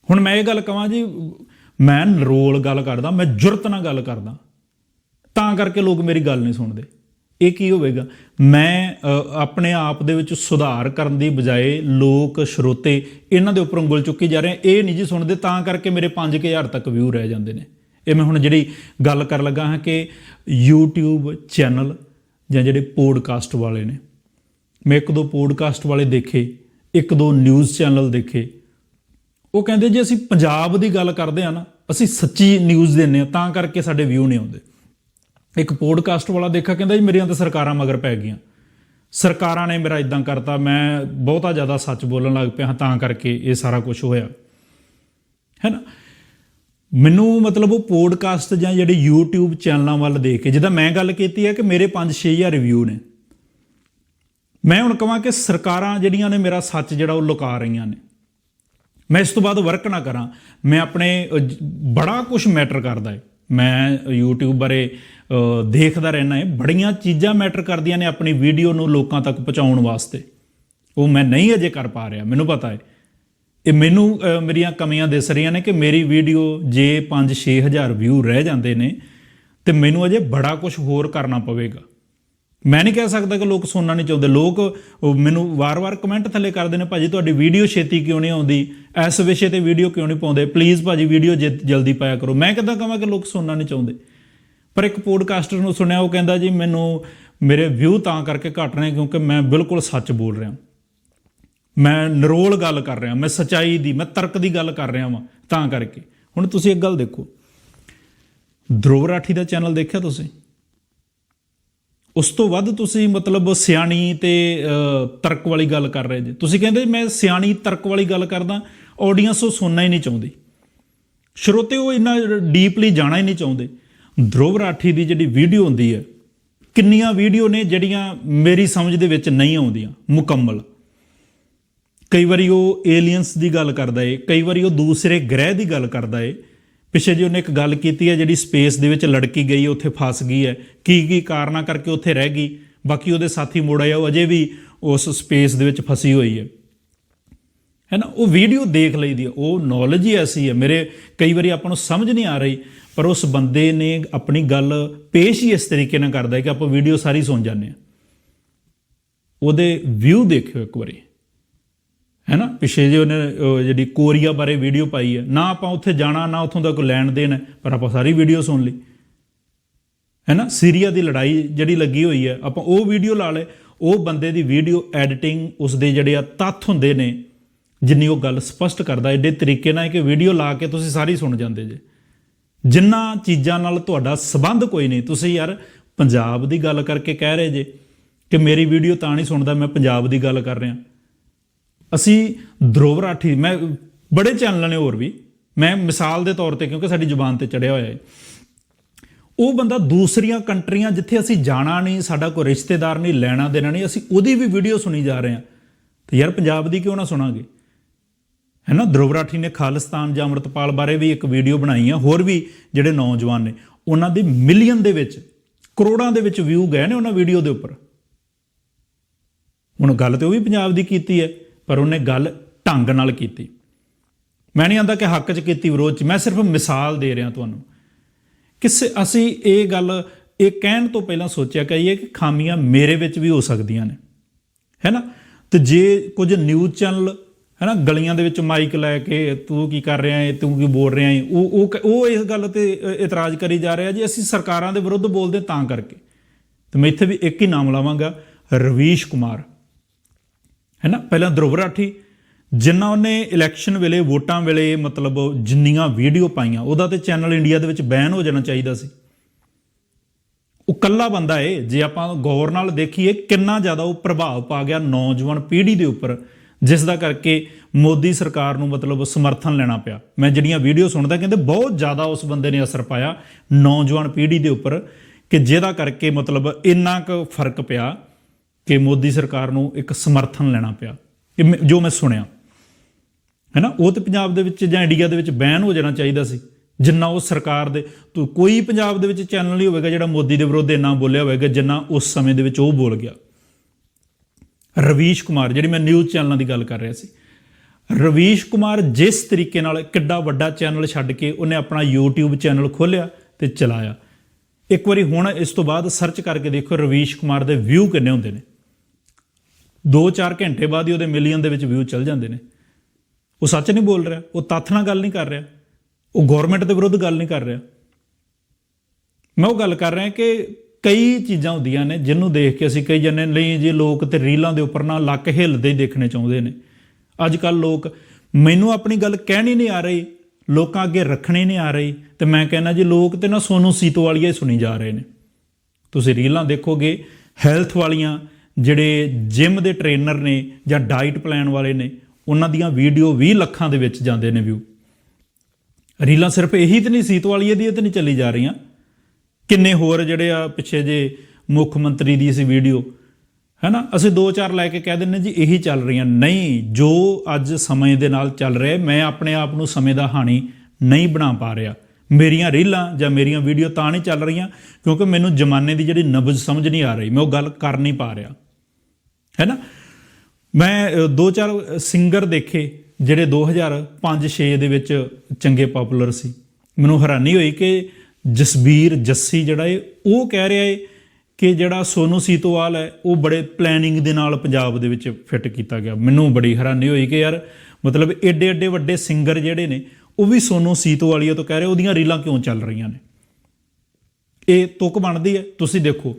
ਹੁਣ ਮੈਂ ਇਹ ਗੱਲ ਕਹਾਂ ਜੀ, ਮੈਂ ਨਰੋਲ ਗੱਲ ਕਰਦਾ, ਮੈਂ ਜੁਰਤ ਨਾਲ ਗੱਲ ਕਰਦਾ। ਤਾਂ ਕਰਕੇ ਲੋਕ ਮੇਰੀ ਗੱਲ ਨਹੀਂ ਸੁਣਦੇ। ਇਹ ਕੀ ਹੋਵੇਗਾ? ਮੈਂ ਆਪਣੇ ਆਪ ਦੇ ਵਿੱਚ ਸੁਧਾਰ ਕਰਨ ਦੀ ਬਜਾਏ ਲੋਕ, ਸਰੋਤੇ ਇਹਨਾਂ ਦੇ ਉੱਪਰ ਉਂਗਲ ਚੁੱਕੀ ਜਾ ਰਹੇ। ਇਹ ਨਹੀਂ ਜੀ ਸੁਣਦੇ, ਤਾਂ ਕਰਕੇ ਮੇਰੇ 5000 ਤੱਕ ਵਿਊ ਰਹਿ ਜਾਂਦੇ ਨੇ। ਇਹ ਮੈਂ ਹੁਣ ਜਿਹੜੀ ਗੱਲ ਕਰਨ ਲੱਗਾ ਹਾਂ ਕਿ YouTube ਚੈਨਲ ਜਾਂ ਜਿਹੜੇ ਪੋਡਕਾਸਟ ਵਾਲੇ ਨੇ, ਮੈਂ ਇੱਕ ਦੋ ਪੋਡਕਾਸਟ ਵਾਲੇ ਦੇਖੇ, ਇੱਕ ਦੋ ਨਿਊਜ਼ ਚੈਨਲ ਦੇਖੇ, ਉਹ ਕਹਿੰਦੇ ਜੇ ਅਸੀਂ ਪੰਜਾਬ ਦੀ ਗੱਲ ਕਰਦੇ ਆ ਨਾ, ਅਸੀਂ ਸੱਚੀ ਨਿਊਜ਼ ਦਿੰਨੇ ਆ ਤਾਂ ਕਰਕੇ ਸਾਡੇ ਵਿਊ ਨਹੀਂ ਆਉਂਦੇ। ਇੱਕ ਪੋਡਕਾਸਟ ਵਾਲਾ ਦੇਖਿਆ, ਕਹਿੰਦਾ ਜੀ ਮੇਰੀਆਂ ਤਾਂ ਸਰਕਾਰਾਂ ਮਗਰ ਪੈ ਗਈਆਂ। ਸਰਕਾਰਾਂ ਨੇ ਮੇਰਾ ਇਦਾਂ ਕਰਤਾ, ਮੈਂ ਬਹੁਤਾ ਜ਼ਿਆਦਾ ਸੱਚ ਬੋਲਣ ਲੱਗ ਪਿਆ ਹਾਂ, ਤਾਂ ਕਰਕੇ ਇਹ ਸਾਰਾ ਕੁਝ ਹੋਇਆ। ਹੈ ਨਾ? ਮੈਨੂੰ ਮਤਲਬ ਉਹ ਪੋਡਕਾਸਟ ਜਾਂ ਜਿਹੜੇ YouTube ਚੈਨਲਾਂ ਵੱਲ ਦੇਖ ਕੇ, ਜਿੱਦਾਂ ਮੈਂ ਗੱਲ ਕੀਤੀ ਹੈ ਕਿ ਮੇਰੇ 5-6000 ਰਿਵਿਊ ਨੇ। ਮੈਂ ਹੁਣ ਕਹਾਂ ਕਿ ਸਰਕਾਰਾਂ ਜਿਹੜੀਆਂ ਨੇ ਮੇਰਾ ਸੱਚ ਜਿਹੜਾ ਉਹ ਲੁਕਾ ਰਹੀਆਂ ਨੇ। ਮੈਂ ਇਸ ਤੋਂ ਬਾਅਦ ਵਰਕ ਨਾ ਕਰਾਂ। ਮੈਂ ਆਪਣੇ ਬੜਾ ਕੁਝ ਮੈਟਰ ਕਰਦਾ ਹੈ। ਮੈਂ YouTube ਬਾਰੇ ਦੇਖਦਾ ਰਹਿਣਾ ਹੈ। ਬੜੀਆਂ ਚੀਜ਼ਾਂ ਮੈਟਰ ਕਰਦੀਆਂ ਨੇ ਆਪਣੀ ਵੀਡੀਓ ਨੂੰ ਲੋਕਾਂ ਤੱਕ ਪਹੁੰਚਾਉਣ ਵਾਸਤੇ। ਉਹ ਮੈਂ ਨਹੀਂ ਅਜੇ ਕਰ ਪਾ ਰਿਹਾ, ਮੈਨੂੰ ਪਤਾ ਹੈ। ਇਹ ਮੈਨੂੰ ਮੇਰੀਆਂ ਕਮੀਆਂ ਦਿਸ ਰਹੀਆਂ ਨੇ ਕਿ ਮੇਰੀ ਵੀਡੀਓ ਜੇ 5-6000 ਵਿਊ ਰਹਿ ਜਾਂਦੇ ਨੇ ਤੇ ਮੈਨੂੰ ਅਜੇ ਬੜਾ ਕੁਝ ਹੋਰ ਕਰਨਾ ਪਵੇਗਾ। ਮੈਂ ਨਹੀਂ ਕਹਿ ਸਕਦਾ ਕਿ ਲੋਕ ਸੁਣਨਾ ਨਹੀਂ ਚਾਹੁੰਦੇ। ਲੋਕ ਮੈਨੂੰ ਵਾਰ-ਵਾਰ ਕਮੈਂਟ ਥੱਲੇ ਕਰਦੇ ਨੇ, ਭਾਜੀ, ਤੁਹਾਡੀ ਵੀਡੀਓ ਛੇਤੀ ਕਿਉਂ ਨਹੀਂ ਆਉਂਦੀ? ਇਸ ਵਿਸ਼ੇ ਤੇ ਵੀਡੀਓ ਕਿਉਂ ਨਹੀਂ ਪਾਉਂਦੇ? ਪਲੀਜ਼ ਭਾਜੀ, ਵੀਡੀਓ ਜਲਦੀ ਪਾਇਆ ਕਰੋ। ਮੈਂ ਕਿਦਾਂ ਕਹਾਂ ਕਿ ਲੋਕ ਸੁਣਨਾ ਨਹੀਂ ਚਾਹੁੰਦੇ। ਪਰ ਇੱਕ ਪੋਡਕਾਸਟਰ ਨੂੰ ਸੁਣਿਆ, ਉਹ ਕਹਿੰਦਾ ਜੀ, ਮੈਨੂੰ, ਮੇਰੇ ਵਿਊ ਤਾਂ ਕਰਕੇ ਘਟ ਰਹੇ ਕਿਉਂਕਿ ਮੈਂ ਬਿਲਕੁਲ ਸੱਚ ਬੋਲ ਰਿਹਾ। ਮੈਂ ਨਰੋਲ ਗੱਲ ਕਰ ਰਿਹਾ, ਮੈਂ ਸਚਾਈ ਦੀ, ਮੈਂ ਤਰਕ ਦੀ ਗੱਲ ਕਰ ਰਿਹਾ ਵਾਂ, ਤਾਂ ਕਰਕੇ। ਹੁਣ ਤੁਸੀਂ ਇੱਕ ਗੱਲ ਦੇਖੋ। ਧਰੁਵ ਰਾਠੀ ਦਾ ਚੈਨਲ ਦੇਖਿਆ ਤੁਸੀਂ? ਉਸ ਤੋਂ ਵੱਧ ਤੁਸੀਂ ਮਤਲਬ ਸਿਆਣੀ ਤੇ ਤਰਕ ਵਾਲੀ ਗੱਲ ਕਰ ਰਹੇ ਜੇ। ਤੁਸੀਂ ਕਹਿੰਦੇ ਮੈਂ ਸਿਆਣੀ, ਤਰਕ ਵਾਲੀ ਗੱਲ ਕਰਦਾ ਆਡੀਅנס ਉਹ ਸੁਣਨਾ ਹੀ ਨਹੀਂ ਚਾਹੁੰਦੀ। ਸਰੋਤੇ ਉਹ ਇੰਨਾ ਡੀਪਲੀ ਜਾਣਾ ਹੀ ਨਹੀਂ ਚਾਹੁੰਦੇ। ਧਰੁਵ ਰਾਠੀ ਦੀ ਜਿਹੜੀ ਵੀਡੀਓ ਹੁੰਦੀ ਹੈ, ਕਿੰਨੀਆਂ ਵੀਡੀਓ ਨੇ ਜਿਹੜੀਆਂ ਮੇਰੀ ਸਮਝ ਦੇ ਵਿੱਚ ਨਹੀਂ ਆਉਂਦੀਆਂ, ਮੁਕੰਮਲ। ਕਈ ਵਾਰੀ ਉਹ ਏਲੀਅਨਸ ਦੀ ਗੱਲ ਕਰਦਾ ਏ, ਕਈ ਵਾਰੀ ਉਹ ਦੂਸਰੇ ਗ੍ਰਹਿ ਦੀ ਗੱਲ ਕਰਦਾ ਏ। ਪਿੱਛੇ ਜੇ ਉਹਨੇ ਇੱਕ ਗੱਲ ਕੀਤੀ ਹੈ ਜਿਹੜੀ ਸਪੇਸ ਦੇ ਵਿੱਚ ਲੜਕੀ ਗਈ, ਉੱਥੇ ਫਸ ਗਈ ਹੈ। ਕੀ ਕੀ ਕਾਰਨਾਂ ਕਰਕੇ ਉੱਥੇ ਰਹਿ ਗਈ? ਬਾਕੀ ਉਹਦੇ ਸਾਥੀ ਮੁੜ ਆਇਆ ਉਹ ਅਜੇ ਵੀ ਉਸ ਸਪੇਸ ਦੇ ਵਿੱਚ ਫਸੀ ਹੋਈ ਹੈ। ਹੈ ਨਾ? ਉਹ ਵੀਡੀਓ ਦੇਖ ਲਈਦੀ ਹੈ। ਉਹ ਨੌਲੇਜ ਹੀ ਐਸੀ ਹੈ। ਮੇਰੇ ਕਈ ਵਾਰੀ ਆਪਾਂ ਨੂੰ ਸਮਝ ਨਹੀਂ ਆ ਰਹੀ, ਪਰ ਉਸ ਬੰਦੇ ਨੇ ਆਪਣੀ ਗੱਲ ਪੇਸ਼ ਹੀ ਇਸ ਤਰੀਕੇ ਨਾਲ ਕਰਦਾ ਹੈ ਕਿ ਆਪਾਂ ਵੀਡੀਓ ਸਾਰੀ ਸੁਣ ਜਾਂਦੇ ਹਾਂ। ਉਹਦੇ ਵਿਊ ਦੇਖਿਓ ਇੱਕ ਵਾਰੀ। ਹੈ ਨਾ? ਪਿਛੇ ਜੇ ਉਹਨੇ ਜਿਹੜੀ ਕੋਰੀਆ ਬਾਰੇ ਵੀਡੀਓ ਪਾਈ ਹੈ ਨਾ ਆਪਾਂ ਉੱਥੇ ਜਾਣਾ ਨਾ ਉੱਥੋਂ ਦਾ ਕੋਈ ਲੈਣ ਦੇਣ ਹੈ, ਪਰ ਆਪਾਂ ਸਾਰੀ ਵੀਡੀਓ ਸੁਣ ਲਈ। ਹੈ ਨਾ? ਸੀਰੀਆ ਦੀ ਲੜਾਈ ਜਿਹੜੀ ਲੱਗੀ ਹੋਈ ਹੈ ਆਪਾਂ ਉਹ ਵੀਡੀਓ ਲਾ ਲੇ ਉਹ ਬੰਦੇ ਦੀ ਵੀਡੀਓ ਐਡੀਟਿੰਗ ਉਸ ਦੇ ਜਿਹੜੇ ਆ ਤੱਥ ਹੁੰਦੇ ਨੇ ਜਿੰਨੀ ਉਹ ਗੱਲ ਸਪਸ਼ਟ ਕਰਦਾ ਏਡੇ ਤਰੀਕੇ ਨਾਲ ਕਿ ਵੀਡੀਓ ਲਾ ਕੇ ਤੁਸੀਂ ਸਾਰੀ ਸੁਣ ਜਾਂਦੇ ਜੇ। ਜਿੰਨਾ ਚੀਜ਼ਾਂ ਨਾਲ ਤੁਹਾਡਾ ਸਬੰਧ ਕੋਈ ਨਹੀਂ। ਤੁਸੀਂ ਯਾਰ ਪੰਜਾਬ ਦੀ ਗੱਲ ਕਰਕੇ ਕਹਿ ਰਹੇ ਜੇ ਕਿ ਮੇਰੀ ਵੀਡੀਓ ਤਾਂ ਨਹੀਂ ਸੁਣਦਾ ਮੈਂ ਪੰਜਾਬ ਦੀ ਗੱਲ ਕਰ ਰਿਹਾ। ਅਸੀਂ ਧਰੁਵ ਰਾਠੀ, ਮੈਂ ਬੜੇ ਚੈਨਲ ਨੇ ਹੋਰ ਵੀ, ਮੈਂ ਮਿਸਾਲ ਦੇ ਤੌਰ ਤੇ, ਕਿਉਂਕਿ ਸਾਡੀ ਜ਼ੁਬਾਨ ਤੇ ਚੜਿਆ ਹੋਇਆ ਹੈ। ਉਹ ਬੰਦਾ ਦੂਸਰੀਆਂ ਕੰਟਰੀਆਂ ਜਿੱਥੇ ਅਸੀਂ ਜਾਣਾ ਨਹੀਂ, ਸਾਡਾ ਕੋਈ ਰਿਸ਼ਤੇਦਾਰ ਨਹੀਂ, ਲੈਣਾ ਦੇਣਾ ਨਹੀਂ, ਅਸੀਂ ਉਹਦੀ ਵੀ ਵੀਡੀਓ ਸੁਣੀ ਜਾ ਰਹੇ ਹਾਂ। ਤੇ ਯਾਰ ਪੰਜਾਬ ਦੀ ਕਿਉਂ ਨਾ ਸੁਣਾਂਗੇ? ਹੈ ਨਾ ਧਰੁਵ ਰਾਠੀ ਨੇ ਖਾਲਿਸਤਾਨ ਜਾਂ ਅੰਮ੍ਰਿਤਪਾਲ ਬਾਰੇ ਵੀ ਇੱਕ ਵੀਡੀਓ ਬਣਾਈ ਆ, ਹੋਰ ਵੀ ਜਿਹੜੇ ਨੌਜਵਾਨ ਨੇ, ਉਹਨਾਂ ਦੇ ਮਿਲੀਅਨ ਦੇ ਵਿੱਚ, ਕਰੋੜਾਂ ਦੇ ਵਿੱਚ ਵਿਊ ਗਏ ਨੇ ਉਹਨਾਂ ਵੀਡੀਓ ਦੇ ਉੱਪਰ। ਹੁਣ ਗੱਲ ਤੇ ਉਹ ਵੀ ਪੰਜਾਬ ਦੀ ਕੀਤੀ ਹੈ। ਪਰ ਉਹਨੇ ਗੱਲ ਢੰਗ ਨਾਲ ਕੀਤੀ। ਮੈਂ ਨਹੀਂ ਆਂਦਾ ਕਿ ਹੱਕ 'ਚ ਕੀਤੀ ਵਿਰੋਧ 'ਚ, ਮੈਂ ਸਿਰਫ ਮਿਸਾਲ ਦੇ ਰਿਹਾ ਤੁਹਾਨੂੰ। ਕਿਸੇ, ਅਸੀਂ ਇਹ ਗੱਲ ਇਹ ਕਹਿਣ ਤੋਂ ਪਹਿਲਾਂ ਸੋਚਿਆ ਕਹੀਏ ਕਿ ਖਾਮੀਆਂ ਮੇਰੇ ਵਿੱਚ ਵੀ ਹੋ ਸਕਦੀਆਂ ਨੇ। ਹੈ ਨਾ? ਤੇ ਜੇ ਕੁਝ ਨਿਊਜ਼ ਚੈਨਲ, ਹੈ ਨਾ, ਗਲੀਆਂ ਦੇ ਵਿੱਚ ਮਾਈਕ ਲੈ ਕੇ ਤੂੰ ਕੀ ਕਰ ਰਿਹਾ ਏ, ਤੂੰ ਕੀ ਬੋਲ ਰਿਹਾ ਏ, ਉਹ ਉਹ ਉਹ ਇਸ ਗੱਲ ਤੇ ਇਤਰਾਜ਼ ਕਰੀ ਜਾ ਰਿਹਾ ਜੀ, ਅਸੀਂ ਸਰਕਾਰਾਂ ਦੇ ਵਿਰੁੱਧ ਬੋਲਦੇ ਤਾਂ ਕਰਕੇ। ਤੇ ਮੈਂ ਇੱਥੇ ਵੀ ਇੱਕ ਹੀ ਨਾਮ ਲਾਵਾਂਗਾ, ਰਵੀਸ਼ ਕੁਮਾਰ। ਹੈ ਨਾ ਪਹਿਲਾਂ ਧਰੁਵ ਰਾਠੀ, ਜਿੰਨਾ ਉਹਨੇ ਇਲੈਕਸ਼ਨ ਵੇਲੇ ਵੋਟਾਂ ਵੇਲੇ ਮਤਲਬ ਜਿੰਨੀਆਂ ਵੀਡੀਓ ਪਾਈਆਂ, ਉਹਦਾ ਤੇ ਚੈਨਲ ਇੰਡੀਆ ਦੇ ਵਿੱਚ ਬੈਨ ਹੋ ਜਾਣਾ ਚਾਹੀਦਾ ਸੀ। ਉਹ ਕੱਲਾ ਬੰਦਾ ਏ, ਜੇ ਆਪਾਂ ਗੌਰ ਨਾਲ ਦੇਖੀਏ, ਕਿੰਨਾ ਜ਼ਿਆਦਾ ਉਹ ਪ੍ਰਭਾਵ ਪਾ ਗਿਆ ਨੌਜਵਾਨ ਪੀੜ੍ਹੀ ਦੇ ਉੱਪਰ, ਜਿਸ ਦਾ ਕਰਕੇ ਮੋਦੀ ਸਰਕਾਰ ਨੂੰ ਮਤਲਬ ਸਮਰਥਨ ਲੈਣਾ ਪਿਆ। ਮੈਂ ਜਿਹੜੀਆਂ ਵੀਡੀਓ ਸੁਣਦਾ, ਕਹਿੰਦੇ ਬਹੁਤ ਜ਼ਿਆਦਾ ਉਸ ਬੰਦੇ ਨੇ ਅਸਰ ਪਾਇਆ ਨੌਜਵਾਨ ਪੀੜ੍ਹੀ ਦੇ ਉੱਪਰ, ਕਿ ਜਿਹਦਾ ਕਰਕੇ ਮਤਲਬ ਇੰਨਾ ਕੁ ਫ਼ਰਕ ਪਿਆ। ਕਿ ਮੋਦੀ ਸਰਕਾਰ ਨੂੰ ਇੱਕ ਸਮਰਥਨ ਲੈਣਾ ਪਿਆ। ਕਿ ਮੈਂ- ਜੋ ਮੈਂ ਸੁਣਿਆ। ਹੈ ਨਾ ਉਹ ਤੇ ਪੰਜਾਬ ਦੇ ਵਿੱਚ ਜਾਂ ਇੰਡੀਆ ਦੇ ਵਿੱਚ ਬੈਨ ਹੋ ਜਾਣਾ ਚਾਹੀਦਾ ਸੀ। ਜਿੰਨਾ ਉਹ ਸਰਕਾਰ ਦੇ ਤੂੰ ਕੋਈ ਪੰਜਾਬ ਦੇ ਵਿੱਚ ਚੈਨਲ ਨਹੀਂ ਹੋਵੇਗਾ ਜਿਹੜਾ ਮੋਦੀ ਦੇ ਵਿਰੁੱਧ ਇੰਨਾ ਬੋਲਿਆ ਹੋਵੇਗਾ, ਜਿੰਨਾ ਉਸ ਸਮੇਂ ਦੇ ਵਿੱਚ ਉਹ ਬੋਲ ਗਿਆ। ਰਵੀਸ਼ ਕੁਮਾਰ, ਜਿਹੜੀ ਮੈਂ ਨਿਊਜ਼ ਚੈਨਲਾਂ ਦੀ ਗੱਲ ਕਰ ਰਿਹਾ ਸੀ। ਰਵੀਸ਼ ਕੁਮਾਰ ਜਿਸ ਤਰੀਕੇ ਨਾਲ ਕਿੱਡਾ ਵੱਡਾ ਚੈਨਲ ਛੱਡ ਕੇ ਉਹਨੇ ਆਪਣਾ YouTube ਚੈਨਲ ਖੋਲ੍ਹਿਆ ਤੇ ਚਲਾਇਆ। ਇੱਕ ਵਾਰੀ ਹੁਣ ਇਸ ਤੋਂ ਬਾਅਦ ਸਰਚ ਕਰਕੇ ਦੇਖੋ ਰਵੀਸ਼ ਕੁਮਾਰ ਦੇ ਵਿਊ ਕਿੰਨੇ ਹੁੰਦੇ ਨੇ। 2-4 ਘੰਟੇ ਬਾਅਦ ਹੀ ਉਹਦੇ ਮਿਲੀਅਨ ਦੇ ਵਿੱਚ ਵਿਊ ਚੱਲ ਜਾਂਦੇ ਨੇ। ਉਹ ਸੱਚ ਨਹੀਂ ਬੋਲ ਰਿਹਾ, ਉਹ ਤੱਥ ਨਾਲ ਗੱਲ ਨਹੀਂ ਕਰ ਰਿਹਾ, ਉਹ ਗਵਰਨਮੈਂਟ ਦੇ ਵਿਰੁੱਧ ਗੱਲ ਨਹੀਂ ਕਰ ਰਿਹਾ। ਮੈਂ ਉਹ ਗੱਲ ਕਰ ਰਿਹਾ ਕਿ ਕਈ ਚੀਜ਼ਾਂ ਹੁੰਦੀਆਂ ਨੇ ਜਿਹਨੂੰ ਦੇਖ ਕੇ ਅਸੀਂ ਕਈ ਜਣੇ ਨਹੀਂ ਜੀ ਲੋਕ ਤੇ ਰੀਲਾਂ ਦੇ ਉੱਪਰ ਨਾ ਲੱਕ ਹਿੱਲਦੇ ਹੀ ਦੇਖਣੇ ਚਾਹੁੰਦੇ ਨੇ। ਅੱਜ ਕੱਲ ਲੋਕ ਮੈਨੂੰ ਆਪਣੀ ਗੱਲ ਕਹਿਣੀ ਨਹੀਂ ਆ ਰਹੀ, ਲੋਕਾਂ ਅੱਗੇ ਰੱਖਣੀ ਨਹੀਂ ਆ ਰਹੀ, ਤੇ ਮੈਂ ਕਹਿੰਦਾ ਜੀ ਲੋਕ ਤੇ ਨਾ ਸੋਨੂ ਸੀਤੋਵਾਲੀਆ ਹੀ ਸੁਣੀ ਜਾ ਰਹੇ ਨੇ। ਤੁਸੀਂ ਰੀਲਾਂ ਦੇਖੋਗੇ ਹੈਲਥ ਵਾਲੀਆਂ ਜਿਹੜੇ ਜਿਮ ਦੇ ਟ੍ਰੇਨਰ ਨੇ ਜਾਂ ਡਾਈਟ ਪਲਾਨ ਵਾਲੇ ਨੇ, ਉਹਨਾਂ ਦੀਆਂ ਵੀਡੀਓ 20 ਲੱਖਾਂ ਦੇ ਵਿੱਚ ਜਾਂਦੇ ਨੇ ਵਿਊ ਰੀਲਾਂ ਸਿਰਫ ਇਹੀ ਤੇ ਨਹੀਂ, ਸੀਤ ਸੀਤਵਾਲੀਏ ਦੀ ਤੇ ਨਹੀਂ ਚੱਲੀ ਜਾ ਰਹੀਆਂ। ਕਿੰਨੇ ਹੋਰ ਜਿਹੜੇ ਆ ਪਿੱਛੇ ਜੇ ਮੁੱਖ ਮੰਤਰੀ ਦੀ ਸੀ ਵੀਡੀਓ ਹੈਨਾ? ਅਸੀਂ ਦੋ ਚਾਰ ਲੈ ਕੇ ਕਹਿ ਦਿੰਨੇ ਜੀ, ਇਹੀ ਚੱਲ ਰਹੀਆਂ। ਨਹੀਂ, ਜੋ ਅੱਜ ਸਮੇਂ ਦੇ ਨਾਲ ਚੱਲ ਰਿਹਾ, ਮੈਂ ਆਪਣੇ ਆਪ ਨੂੰ ਸਮੇਂ ਦਾ ਹਾਣੀ ਨਹੀਂ ਬਣਾ ਪਾ ਰਿਹਾ। ਮੇਰੀਆਂ ਰੀਲਾਂ ਜਾਂ ਮੇਰੀਆਂ ਵੀਡੀਓ ਤਾਂ ਨਹੀਂ ਚੱਲ ਰਹੀਆਂ, ਕਿਉਂਕਿ ਮੈਨੂੰ ਜ਼ਮਾਨੇ ਦੀ ਜਿਹੜੀ ਨਬਜ਼ ਸਮਝ ਨਹੀਂ ਆ ਰਹੀ, ਮੈਂ ਉਹ ਗੱਲ ਕਰ ਨਹੀਂ ਪਾ ਰਿਹਾ। ਹੈ ਨਾ? ਮੈਂ ਦੋ ਚਾਰ ਸਿੰਗਰ ਦੇਖੇ ਜਿਹੜੇ 2005-6 ਦੇ ਵਿੱਚ ਚੰਗੇ ਪਪੂਲਰ ਸੀ। ਮੈਨੂੰ ਹੈਰਾਨੀ ਹੋਈ ਕਿ ਜਸਬੀਰ ਜੱਸੀ ਜਿਹੜਾ ਏ, ਉਹ ਕਹਿ ਰਿਹਾ ਏ ਕਿ ਜਿਹੜਾ ਸੋਨੂ ਸੀਤੋਵਾਲ ਹੈ, ਉਹ ਬੜੇ ਪਲੈਨਿੰਗ ਦੇ ਨਾਲ ਪੰਜਾਬ ਦੇ ਵਿੱਚ ਫਿੱਟ ਕੀਤਾ ਗਿਆ। ਮੈਨੂੰ ਬੜੀ ਹੈਰਾਨੀ ਹੋਈ ਕਿ ਯਾਰ, ਮਤਲਬ ਏਡੇ ਏਡੇ ਵੱਡੇ ਸਿੰਗਰ ਜਿਹੜੇ ਨੇ, ਉਹ ਵੀ ਸੋਨੂ ਸੀਤੋਵਾਲੀਆ ਤੋਂ ਕਹਿ ਰਹੇ, ਉਹਦੀਆਂ ਰੀਲਾਂ ਕਿਉਂ ਚੱਲ ਰਹੀਆਂ ਨੇ? ਇਹ ਤੁਕ ਬਣਦੀ ਹੈ। ਤੁਸੀਂ ਦੇਖੋ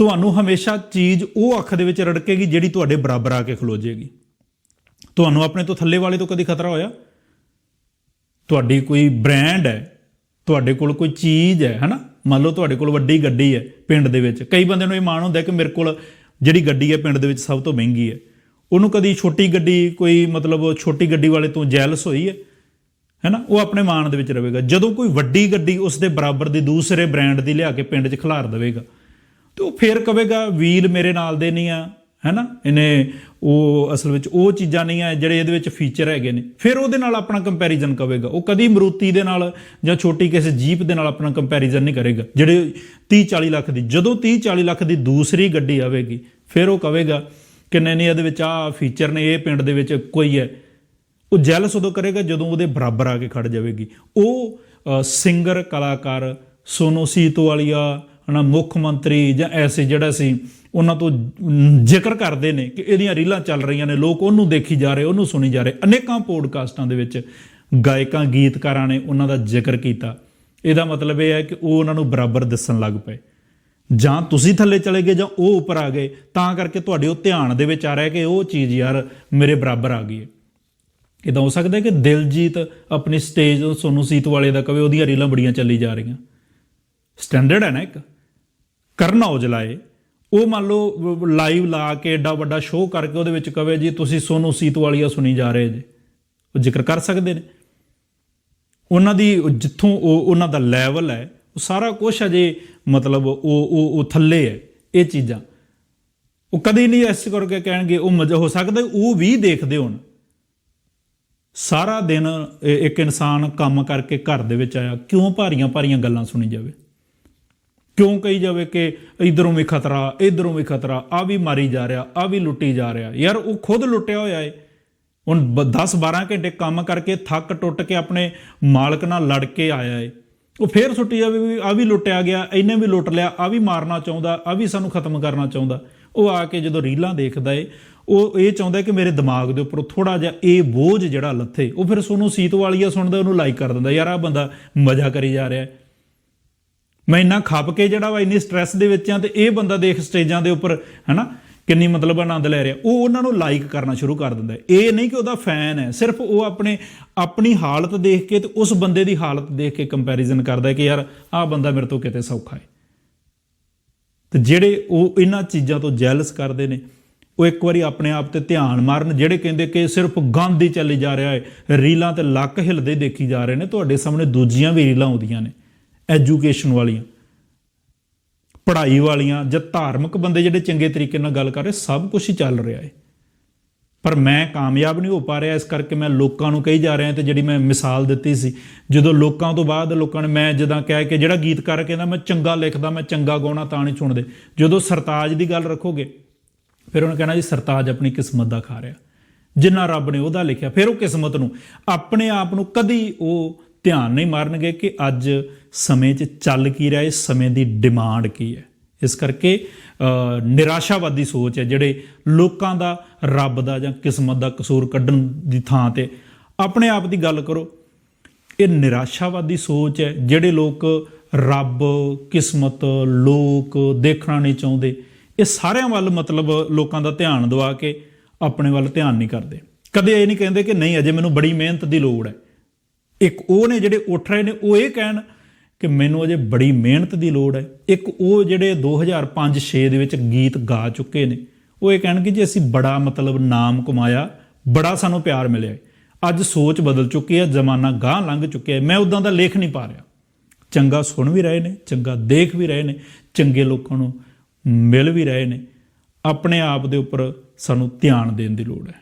ਤੁਹਾਨੂੰ ਹਮੇਸ਼ਾ ਚੀਜ਼ ਉਹ ਅੱਖ ਦੇ ਵਿੱਚ ਰੜਕੇਗੀ ਜਿਹੜੀ ਤੁਹਾਡੇ ਬਰਾਬਰ ਆ ਕੇ ਖਲੋ ਜਾਏਗੀ। ਤੁਹਾਨੂੰ ਆਪਣੇ ਤੋਂ ਥੱਲੇ ਵਾਲੇ ਤੋਂ ਕਦੀ ਖਤਰਾ ਹੋਇਆ? ਤੁਹਾਡੀ ਕੋਈ ਬ੍ਰਾਂਡ ਹੈ, ਤੁਹਾਡੇ ਕੋਲ ਕੋਈ ਚੀਜ਼ ਹੈ, ਹਨਾ? ਮੰਨ ਲਓ ਤੁਹਾਡੇ ਕੋਲ ਵੱਡੀ ਗੱਡੀ ਹੈ ਪਿੰਡ ਦੇ ਵਿੱਚ। ਕਈ ਬੰਦੇ ਨੂੰ ਇਹ ਮਾਣ ਹੁੰਦਾ ਕਿ ਮੇਰੇ ਕੋਲ ਜਿਹੜੀ ਗੱਡੀ ਹੈ ਪਿੰਡ ਦੇ ਵਿੱਚ ਸਭ ਤੋਂ ਮਹਿੰਗੀ ਹੈ। ਉਹਨੂੰ ਕਦੀ ਛੋਟੀ ਗੱਡੀ, ਕੋਈ ਮਤਲਬ ਛੋਟੀ ਗੱਡੀ ਵਾਲੇ ਤੋਂ ਜੈਲਸ ਹੋਈ ਹੈ? ਹੈਨਾ? ਉਹ ਆਪਣੇ ਮਾਣ ਦੇ ਵਿੱਚ ਰਹੇਗਾ। ਜਦੋਂ ਕੋਈ ਵੱਡੀ ਗੱਡੀ ਉਸ ਦੇ ਬਰਾਬਰ ਦੀ ਦੂਸਰੇ ਬ੍ਰਾਂਡ ਦੀ ਲਿਆ ਕੇ ਪਿੰਡ 'ਚ ਖਿਲਾਰ ਦੇਵੇਗਾ। ਤੇ ਉਹ ਫੇਰ ਕਵੇਗਾ, ਵੀਲ ਮੇਰੇ ਨਾਲ ਦੇ ਨਹੀਂ ਆ, ਹੈਨਾ? ਇਹਨੇ ਉਹ ਅਸਲ ਵਿੱਚ ਉਹ ਚੀਜ਼ਾਂ ਨਹੀਂ ਆ, ਜਿਹੜੇ ਇਹਦੇ ਵਿੱਚ ਫੀਚਰ ਹੈਗੇ ਨੇ। ਫਿਰ ਉਹਦੇ ਨਾਲ ਆਪਣਾ ਕੰਪੈਰੀਜ਼ਨ ਕਵੇਗਾ। ਉਹ ਕਦੀ ਮਰੂਤੀ ਦੇ ਨਾਲ ਜਾਂ ਛੋਟੀ ਕਿਸੇ ਜੀਪ ਦੇ ਨਾਲ ਆਪਣਾ ਕੰਪੈਰੀਜ਼ਨ ਨਹੀਂ ਕਰੇਗਾ। ਜਿਹੜੇ 30 40 ਲੱਖ ਦੀ, ਜਦੋਂ 30 40 ਲੱਖ ਦੀ ਦੂਸਰੀ ਗੱਡੀ ਆਵੇਗੀ, ਫਿਰ ਉਹ ਕਵੇਗਾ ਕਿ ਨਹੀਂ ਨਹੀਂ, ਇਹਦੇ ਵਿੱਚ ਆ ਫੀਚਰ ਨੇ, ਇਹ ਪਿੰਡ ਦੇ ਵਿੱਚ ਕੋਈ ਹੈ। ਉਹ ਜੈਲਸ ਉਦੋਂ ਕਰੇਗਾ ਜਦੋਂ ਉਹਦੇ ਬਰਾਬਰ ਆ ਕੇ ਖੜ ਜਾਵੇਗੀ। ਉਹ ਸਿੰਗਰ ਕਲਾਕਾਰ ਸੋਨੂੰ ਸੀਤੋ ਵਾਲੀਆ ਹਨਾ, ਮੁੱਖ ਮੰਤਰੀ ਜਾਂ ਐਸੇ ਜਿਹੜਾ ਸੀ, ਉਹਨਾਂ ਤੋਂ ਜ਼ਿਕਰ ਕਰਦੇ ਨੇ ਕਿ ਇਹਦੀਆਂ ਰੀਲਾਂ ਚੱਲ ਰਹੀਆਂ ਨੇ, ਲੋਕ ਉਹਨੂੰ ਦੇਖੀ ਜਾ ਰਹੇ, ਉਹਨੂੰ ਸੁਣੀ ਜਾ ਰਹੇ। ਅਨੇਕਾਂ ਪੋਡਕਾਸਟਾਂ ਦੇ ਵਿੱਚ ਗਾਇਕਾਂ, ਗੀਤਕਾਰਾਂ ਨੇ ਉਹਨਾਂ ਦਾ ਜ਼ਿਕਰ ਕੀਤਾ। ਇਹਦਾ ਮਤਲਬ ਇਹ ਹੈ ਕਿ ਉਹ ਉਹਨਾਂ ਨੂੰ ਬਰਾਬਰ ਦੱਸਣ ਲੱਗ ਪਏ। ਜਾਂ ਤੁਸੀਂ ਥੱਲੇ ਚਲੇ ਗਏ ਜਾਂ ਉਹ ਉੱਪਰ ਆ ਗਏ, ਤਾਂ ਕਰਕੇ ਤੁਹਾਡੇ ਉਹ ਧਿਆਨ ਦੇ ਵਿੱਚ ਆ ਰਿਹਾ ਕਿ ਉਹ ਚੀਜ਼ ਯਾਰ ਮੇਰੇ ਬਰਾਬਰ ਆ ਗਈ ਹੈ। ਇਦਾਂ ਹੋ ਸਕਦਾ ਹੈ ਕਿ ਦਿਲਜੀਤ ਆਪਣੀ ਸਟੇਜ, ਸੋਨੂ ਸੀਤ ਵਾਲੇ ਦਾ ਕਵੇ, ਉਹਦੀਆਂ ਰੀਲਾਂ ਬੜੀਆਂ ਚੱਲੀ ਜਾ ਰਹੀਆਂ? ਸਟੈਂਡਰਡ ਹੈ ਨਾ ਇੱਕ? ਕਰਨ ਔਜਲਾ ਏ ਉਹ ਮੰਨ ਲਓ ਲਾਈਵ ਲਾ ਕੇ ਐਡਾ ਵੱਡਾ ਸ਼ੋਅ ਕਰਕੇ ਉਹਦੇ ਵਿੱਚ ਕਵੇ ਜੀ, ਤੁਸੀਂ ਸੋਨੂ ਸੀਤ ਵਾਲੀਆ ਸੁਣੀ ਜਾ ਰਹੇ ਜੇ। ਉਹ ਜ਼ਿਕਰ ਕਰ ਸਕਦੇ ਨੇ। ਉਹਨਾਂ ਦੀ ਜਿੱਥੋਂ ਉਹ, ਉਹਨਾਂ ਦਾ ਲੈਵਲ ਹੈ, ਉਹ ਸਾਰਾ ਕੁਝ ਅਜੇ ਮਤਲਬ ਉਹ ਉਹ ਉਹ ਥੱਲੇ ਹੈ, ਇਹ ਚੀਜ਼ਾਂ। ਉਹ ਕਦੇ ਨਹੀਂ ਐਸ ਕਰਕੇ ਕਹਿਣਗੇ, ਉਹ ਮਜ਼ਾ ਹੋ ਸਕਦਾ, ਉਹ ਵੀ ਦੇਖਦੇ ਹੋਣ। ਸਾਰਾ ਦਿਨ ਇੱਕ ਇਨਸਾਨ ਕੰਮ ਕਰਕੇ ਘਰ ਦੇ ਵਿੱਚ ਆਇਆ, ਕਿਉਂ ਭਾਰੀਆਂ ਭਾਰੀਆਂ ਗੱਲਾਂ ਸੁਣੀ ਜਾਵੇ? ਕਿਉਂ ਕਹੀ ਜਾਵੇ ਕਿ ਇਧਰੋਂ ਵੀ ਖਤਰਾ, ਇਧਰੋਂ ਵੀ ਖਤਰਾ ਆ ਵੀ ਮਾਰੀ ਜਾ ਰਿਹਾ ਆ ਵੀ ਲੁੱਟੀ ਜਾ ਰਿਹਾ। ਯਾਰ ਉਹ ਖੁਦ ਲੁੱਟਿਆ ਹੋਇਆ ਏ। ਹੁਣ 10 12 ਘੰਟੇ ਕੰਮ ਕਰਕੇ ਥੱਕ ਟੁੱਟ ਕੇ ਆਪਣੇ ਮਾਲਕ ਨਾਲ ਲੜ ਕੇ ਆਇਆ ਏ। ਉਹ ਫੇਰ ਸੁੱਟੀ ਜਾਵੇ ਵੀ ਆ ਵੀ ਲੁੱਟਿਆ ਗਿਆ, ਇਹਨੇ ਵੀ ਲੁੱਟ ਲਿਆ ਆ ਵੀ ਮਾਰਨਾ ਚਾਹੁੰਦਾ ਆ ਵੀ ਸਾਨੂੰ ਖਤਮ ਕਰਨਾ ਚਾਹੁੰਦਾ। ਉਹ ਆ ਕੇ ਜਦੋਂ ਰੀਲਾਂ ਦੇਖਦਾ ਏ, ਉਹ ਇਹ ਚਾਹੁੰਦਾ ਕਿ ਮੇਰੇ ਦਿਮਾਗ ਦੇ ਉੱਪਰ ਥੋੜਾ ਜਿਹਾ ਇਹ ਬੋਝ ਜਿਹੜਾ ਲੱਥੇ, ਉਹ ਫਿਰ ਸੋਨੂੰ ਸੀਤ ਵਾਲੀਆ ਸੁਣਦਾ, ਉਹਨੂੰ ਲਾਈਕ ਕਰ ਦਿੰਦਾ, ਯਾਰ ਆ ਬੰਦਾ ਮਜ਼ਾ ਕਰੀ ਜਾ ਰਿਹਾ ਹੈ ਮੈਂ ਇੰਨਾ ਖੱਪ ਕੇ ਜਿਹੜਾ ਵਾ, ਇੰਨੀ ਸਟ੍ਰੈਸ ਦੇ ਵਿੱਚ ਆ ਤੇ ਇਹ ਬੰਦਾ ਦੇਖ ਸਟੇਜਾਂ ਦੇ ਉੱਪਰ, ਹਨਾ, ਕਿੰਨੀ ਮਤਲਬ ਆਨੰਦ ਲੈ ਰਿਹਾ। ਉਹ ਉਹਨਾਂ ਨੂੰ ਲਾਈਕ ਕਰਨਾ ਸ਼ੁਰੂ ਕਰ ਦਿੰਦਾ ਇਹ ਨਹੀਂ ਕਿ ਉਹਦਾ ਫੈਨ ਹੈ, ਸਿਰਫ ਉਹ ਆਪਣੇ, ਆਪਣੀ ਹਾਲਤ ਦੇਖ ਕੇ ਤੇ ਉਸ ਬੰਦੇ ਦੀ ਹਾਲਤ ਦੇਖ ਕੇ ਕੰਪੈਰੀਜ਼ਨ ਕਰਦਾ ਕਿ ਯਾਰ, ਆਹ ਬੰਦਾ ਮੇਰੇ ਤੋਂ ਕਿਤੇ ਸੌਖਾ ਹੈ। ਤੇ ਜਿਹੜੇ ਉਹ ਇਹਨਾਂ ਚੀਜ਼ਾਂ ਤੋਂ ਜੈਲਸ ਕਰਦੇ ਨੇ, ਉਹ ਇੱਕ ਵਾਰੀ ਆਪਣੇ ਆਪ ਤੇ ਧਿਆਨ ਮਾਰਨ, ਜਿਹੜੇ ਕਹਿੰਦੇ ਕਿ ਸਿਰਫ ਗੰਦ ਹੀ ਚੱਲੀ ਜਾ ਰਿਹਾ ਹੈ, ਰੀਲਾਂ ਤੇ ਲੱਕ ਹਿਲਦੇ ਦੇਖੀ ਜਾ ਰਹੇ ਨੇ, ਤੁਹਾਡੇ ਸਾਹਮਣੇ ਦੂਜੀਆਂ ਵੀ ਰੀਲਾਂ ਆਉਂਦੀਆਂ ਨੇ। ਐਜੂਕੇਸ਼ਨ ਵਾਲੀਆਂ, ਪੜ੍ਹਾਈ ਵਾਲੀਆਂ ਜਾਂ ਧਾਰਮਿਕ ਬੰਦੇ ਜਿਹੜੇ ਚੰਗੇ ਤਰੀਕੇ ਨਾਲ ਗੱਲ ਕਰ ਰਹੇ, ਸਭ ਕੁਝ ਹੀ ਚੱਲ ਰਿਹਾ ਹੈ। ਪਰ ਮੈਂ ਕਾਮਯਾਬ ਨਹੀਂ ਹੋ ਪਾ ਰਿਹਾ, ਇਸ ਕਰਕੇ ਮੈਂ ਲੋਕਾਂ ਨੂੰ ਕਹੀ ਜਾ ਰਿਹਾ ਤੇ ਜਿਹੜੀ ਮੈਂ ਮਿਸਾਲ ਦਿੱਤੀ ਸੀ, ਜਦੋਂ ਲੋਕਾਂ ਤੋਂ ਬਾਅਦ ਲੋਕਾਂ ਨੇ ਮੈਂ ਜਦਾਂ ਕਹਿ ਕੇ ਜਿਹੜਾ ਗੀਤਕਾਰ ਕਹਿੰਦਾ, ਮੈਂ ਚੰਗਾ ਲਿਖਦਾ, ਮੈਂ ਚੰਗਾ ਗਾਉਣਾ ਤਾਂ ਨਹੀਂ ਚੁਣਦੇ। ਜਦੋਂ ਸਰਤਾਜ ਦੀ ਗੱਲ ਰੱਖੋਗੇ, ਫਿਰ ਉਹਨੇ ਕਹਿਣਾ ਜੀ ਸਰਤਾਜ ਆਪਣੀ ਕਿਸਮਤ ਦਾ ਖਾ ਰਿਹਾ। ਜਿੰਨਾ ਰੱਬ ਨੇ ਉਹਦਾ ਲਿਖਿਆ, ਫਿਰ ਉਹ ਕਿਸਮਤ ਨੂੰ ਆਪਣੇ ਆਪ ਨੂੰ ਕਦੀ ਉਹ ਧਿਆਨ ਨਹੀਂ ਮਾਰਨਗੇ ਕਿ ਅੱਜ ਸਮੇਂ 'ਚ ਚੱਲ ਕੀ ਰਿਹਾ ਹੈ, ਸਮੇਂ ਦੀ ਡਿਮਾਂਡ ਕੀ ਹੈ। ਇਸ ਕਰਕੇ ਨਿਰਾਸ਼ਾਵਾਦੀ ਸੋਚ ਹੈ ਜਿਹੜੇ ਲੋਕਾਂ ਦਾ, ਰੱਬ ਦਾ ਜਾਂ ਕਿਸਮਤ ਦਾ ਕਸੂਰ ਕੱਢਣ ਦੀ ਥਾਂ ਤੇ। ਆਪਣੇ ਆਪ ਦੀ ਗੱਲ ਕਰੋ, ਇਹ ਨਿਰਾਸ਼ਾਵਾਦੀ ਸੋਚ ਹੈ ਜਿਹੜੇ ਲੋਕ ਰੱਬ, ਕਿਸਮਤ, ਲੋਕ ਦੇਖਣਾ ਨਹੀਂ ਚਾਹੁੰਦੇ। ਇਹ ਸਾਰਿਆਂ ਵੱਲ ਮਤਲਬ ਲੋਕਾਂ ਦਾ ਧਿਆਨ ਦਵਾ ਕੇ ਆਪਣੇ ਵੱਲ ਧਿਆਨ ਨਹੀਂ ਕਰਦੇ। ਕਦੇ ਇਹ ਨਹੀਂ ਕਹਿੰਦੇ ਕਿ ਨਹੀਂ, ਅਜੇ ਮੈਨੂੰ ਬੜੀ ਮਿਹਨਤ ਦੀ ਲੋੜ ਹੈ। ਇੱਕ ਉਹ ਨੇ ਜਿਹੜੇ ਉੱਠ ਰਹੇ ਨੇ, ਉਹ ਇਹ ਕਹਿਣ ਕਿ ਮੈਨੂੰ ਅਜੇ ਬੜੀ ਮਿਹਨਤ ਦੀ ਲੋੜ ਹੈ। ਇੱਕ ਉਹ ਜਿਹੜੇ 2005-6 ਦੇ ਵਿੱਚ ਗੀਤ ਗਾ ਚੁੱਕੇ ਨੇ। ਉਹ ਇਹ ਕਹਿਣਗੇ ਜੀ ਅਸੀਂ ਬੜਾ ਮਤਲਬ ਨਾਮ ਕਮਾਇਆ, ਬੜਾ ਸਾਨੂੰ ਪਿਆਰ ਮਿਲਿਆ। ਹੈ। ਅੱਜ ਸੋਚ ਬਦਲ ਚੁੱਕੀ ਹੈ, ਜ਼ਮਾਨਾ ਗਾਂ ਲੰਘ ਚੁੱਕਿਆ ਹੈ। ਮੈਂ ਉਦਾਂ ਦਾ ਲੇਖ ਨਹੀਂ ਪਾ ਰਿਹਾ। ਚੰਗਾ ਸੁਣ ਵੀ ਰਹੇ ਨੇ, ਚੰਗਾ ਦੇਖ ਵੀ ਰਹੇ ਨੇ, ਚੰਗੇ ਲੋਕਾਂ ਨੂੰ ਮਿਲ ਵੀ ਰਹੇ ਨੇ। ਆਪਣੇ ਆਪ ਦੇ ਉੱਪਰ ਸਾਨੂੰ ਧਿਆਨ ਦੇਣ ਦੀ ਲੋੜ ਹੈ।